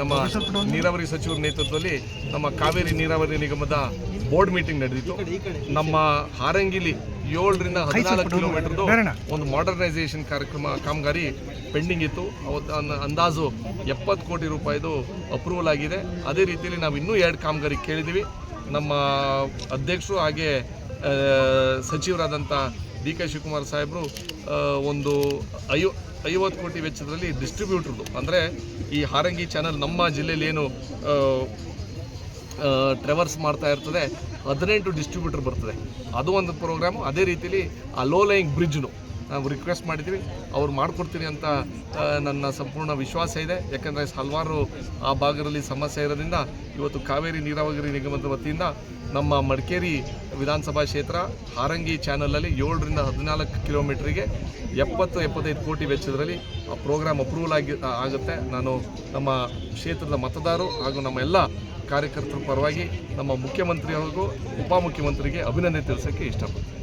ನಮ್ಮ ನೀರಾವರಿ ಸಚಿವರ ನೇತೃತ್ವದಲ್ಲಿ ನಮ್ಮ ಕಾವೇರಿ ನೀರಾವರಿ ನಿಗಮದ ಬೋರ್ಡ್ ಮೀಟಿಂಗ್ ನಡೆದಿತ್ತು. ನಮ್ಮ ಹಾರಂಗಿಲಿ ಏಳರಿಂದ ಹದಿನಾಲ್ಕು ಕಿಲೋಮೀಟರ್ದು ಒಂದು ಮಾಡರ್ನೈಸೇಷನ್ ಕಾರ್ಯಕ್ರಮ ಕಾಮಗಾರಿ ಪೆಂಡಿಂಗ್ ಇತ್ತು. ಅವತ್ತು ಅಂದಾಜು ಎಪ್ಪತ್ತು ಕೋಟಿ ರೂಪಾಯಿದು ಅಪ್ರೂವಲ್ ಆಗಿದೆ. ಅದೇ ರೀತಿಯಲ್ಲಿ ನಾವು ಇನ್ನೂ ಎರಡು ಕಾಮಗಾರಿ ಕೇಳಿದ್ದೀವಿ ನಮ್ಮ ಅಧ್ಯಕ್ಷರು ಹಾಗೆ ಸಚಿವರಾದಂಥ ಡಿ ಕೆ ಶಿವಕುಮಾರ್ ಸಾಹೇಬರು ಒಂದು ಐವ ಐವತ್ತು ಕೋಟಿ ವೆಚ್ಚದಲ್ಲಿ ಡಿಸ್ಟ್ರಿಬ್ಯೂಟ್ರದು ಅಂದರೆ ಈ ಹಾರಂಗಿ ಚಾನಲ್ ನಮ್ಮ ಜಿಲ್ಲೆಯಲ್ಲಿ ಏನು ಟ್ರೆವರ್ಸ್ ಮಾಡ್ತಾ ಇರ್ತದೆ, ಹದಿನೆಂಟು ಡಿಸ್ಟ್ರಿಬ್ಯೂಟರ್ ಬರ್ತದೆ. ಅದು ಒಂದು ಪ್ರೋಗ್ರಾಮು ಅದೇ ರೀತಿಲಿ ಆ ಲೋ ಲೈಯಿಂಗ್ ಬ್ರಿಡ್ಜ್ನು ನಾವು ರಿಕ್ವೆಸ್ಟ್ ಮಾಡಿದ್ವಿ ಅವ್ರು ಮಾಡಿಕೊಡ್ತೀನಿ ಅಂತ ನನ್ನ ಸಂಪೂರ್ಣ ವಿಶ್ವಾಸ ಇದೆ. ಯಾಕಂದರೆ ಹಲವಾರು, ಆ ಭಾಗದಲ್ಲಿ ಸಮಸ್ಯೆ ಇರೋದ್ರಿಂದ ಇವತ್ತು ಕಾವೇರಿ ನೀರಾವರಿ ನಿಗಮದ ವತಿಯಿಂದ ನಮ್ಮ ಮಡಿಕೇರಿ ವಿಧಾನಸಭಾ ಕ್ಷೇತ್ರ ಹಾರಂಗಿ ಚಾನಲಲ್ಲಿ ಏಳರಿಂದ ಹದಿನಾಲ್ಕು ಕಿಲೋಮೀಟ್ರಿಗೆ ಎಪ್ಪತ್ತು ಎಪ್ಪತ್ತೈದು ಕೋಟಿ ವೆಚ್ಚದಲ್ಲಿ ಆ ಪ್ರೋಗ್ರಾಮ್ ಅಪ್ರೂವಲ್ ಆಗಿ ಆಗುತ್ತೆ. ನಾನು ನಮ್ಮ ಕ್ಷೇತ್ರದ ಮತದಾರರು ಹಾಗೂ ನಮ್ಮ ಎಲ್ಲ ಕಾರ್ಯಕರ್ತರ ಪರವಾಗಿ ನಮ್ಮ ಮುಖ್ಯಮಂತ್ರಿ ಹಾಗೂ ಉಪಮುಖ್ಯಮಂತ್ರಿಗೆ ಅಭಿನಂದನೆ ತಿಳಿಸೋಕ್ಕೆ ಇಷ್ಟಪಡ್ತೀನಿ.